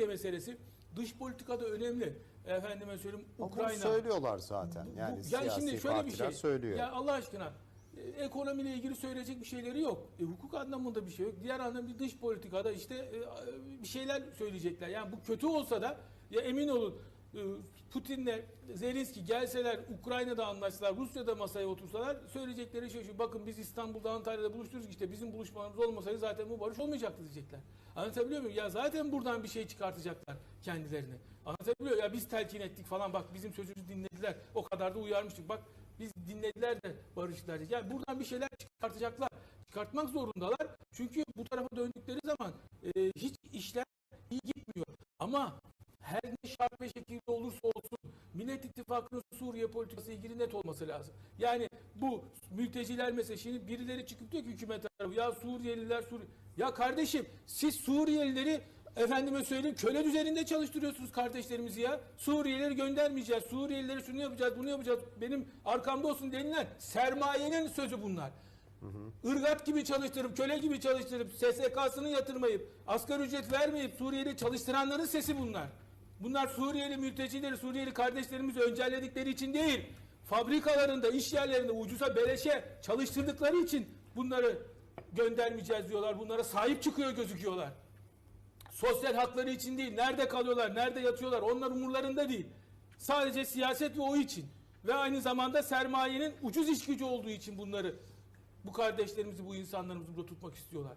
Suriye meselesi dış politikada önemli. Efendime söyleyeyim Ama Ukrayna. söylüyorlar zaten. Bu- Yani yani siyasi şimdi şöyle bir şey. söylüyor. Ya Allah aşkına e, ekonomiyle ilgili söyleyecek bir şeyleri yok. E, hukuk anlamında bir şey yok. Diğer anlamda bir dış politikada işte e, bir şeyler söyleyecekler. Yani bu kötü olsa da ya emin olun Putin'le Zelenski gelseler Ukrayna'da anlaşsalar Rusya'da masaya otursalar söyleyecekleri şey şu bakın biz İstanbul'da Antalya'da buluşturuz işte bizim buluşmalarımız olmasaydı zaten bu barış olmayacaktı diyecekler. Anlatabiliyor muyum? Ya zaten buradan bir şey çıkartacaklar kendilerine. Anlatabiliyor ya biz telkin ettik falan bak bizim sözümüzü dinlediler. O kadar da uyarmıştık. Bak biz dinlediler de barıştılar. Yani buradan bir şeyler çıkartacaklar. Çıkartmak zorundalar. Çünkü bu tarafa döndükleri zaman e, hiç işler iyi gitmiyor. Ama her ne şart ve şekilde olursa olsun Millet İttifakı'nın Suriye politikası ilgili net olması lazım. Yani bu mülteciler meselesi şimdi birileri çıkıp diyor ki hükümet ya Suriyeliler Suriye. Ya kardeşim siz Suriyelileri efendime söyleyeyim köle üzerinde çalıştırıyorsunuz kardeşlerimizi ya. Suriyelileri göndermeyeceğiz. Suriyelileri şunu yapacağız bunu yapacağız. Benim arkamda olsun denilen sermayenin sözü bunlar. Irgat gibi çalıştırıp, köle gibi çalıştırıp, SSK'sını yatırmayıp, asgari ücret vermeyip Suriyeli çalıştıranların sesi bunlar. Bunlar Suriyeli mültecileri, Suriyeli kardeşlerimizi öncelledikleri için değil, fabrikalarında, iş yerlerinde ucuza beleşe çalıştırdıkları için bunları göndermeyeceğiz diyorlar. Bunlara sahip çıkıyor gözüküyorlar. Sosyal hakları için değil, nerede kalıyorlar, nerede yatıyorlar onlar umurlarında değil. Sadece siyaset ve o için. Ve aynı zamanda sermayenin ucuz iş gücü olduğu için bunları bu kardeşlerimizi, bu insanlarımızı burada tutmak istiyorlar.